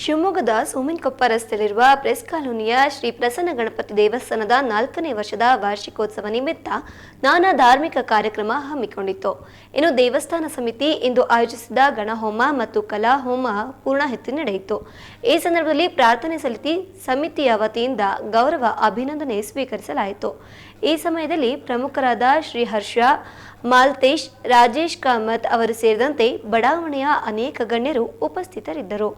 ಶಿವಮೊಗ್ಗದ ಸೋಮಿನಕೊಪ್ಪ ರಸ್ತೆಯಲ್ಲಿರುವ ಪ್ರೆಸ್ ಕಾಲೋನಿಯ ಶ್ರೀ ಪ್ರಸನ್ನ ಗಣಪತಿ ದೇವಸ್ಥಾನದ ನಾಲ್ಕನೇ ವರ್ಷದ ವಾರ್ಷಿಕೋತ್ಸವ ನಿಮಿತ್ತ ನಾನಾ ಧಾರ್ಮಿಕ ಕಾರ್ಯಕ್ರಮ ಹಮ್ಮಿಕೊಂಡಿತ್ತು. ಇನ್ನು ದೇವಸ್ಥಾನ ಸಮಿತಿ ಇಂದು ಆಯೋಜಿಸಿದ ಗಣಹೋಮ ಮತ್ತು ಕಲಾಹೋಮ ಪೂರ್ಣಾಹುತಿ ನಡೆಯಿತು. ಈ ಸಂದರ್ಭದಲ್ಲಿ ಪ್ರಾರ್ಥನೆ ಸಲ್ಲಿಸಿ ಸಮಿತಿಯ ವತಿಯಿಂದ ಗೌರವ ಅಭಿನಂದನೆ ಸ್ವೀಕರಿಸಲಾಯಿತು. ಈ ಸಮಯದಲ್ಲಿ ಪ್ರಮುಖರಾದ ಶ್ರೀ ಹರ್ಷ, ಮಾಲ್ತೇಶ್, ರಾಜೇಶ್ ಕಾಮತ್ ಅವರು ಸೇರಿದಂತೆ ಬಡಾವಣೆಯ ಅನೇಕ ಗಣ್ಯರು ಉಪಸ್ಥಿತರಿದ್ದರು.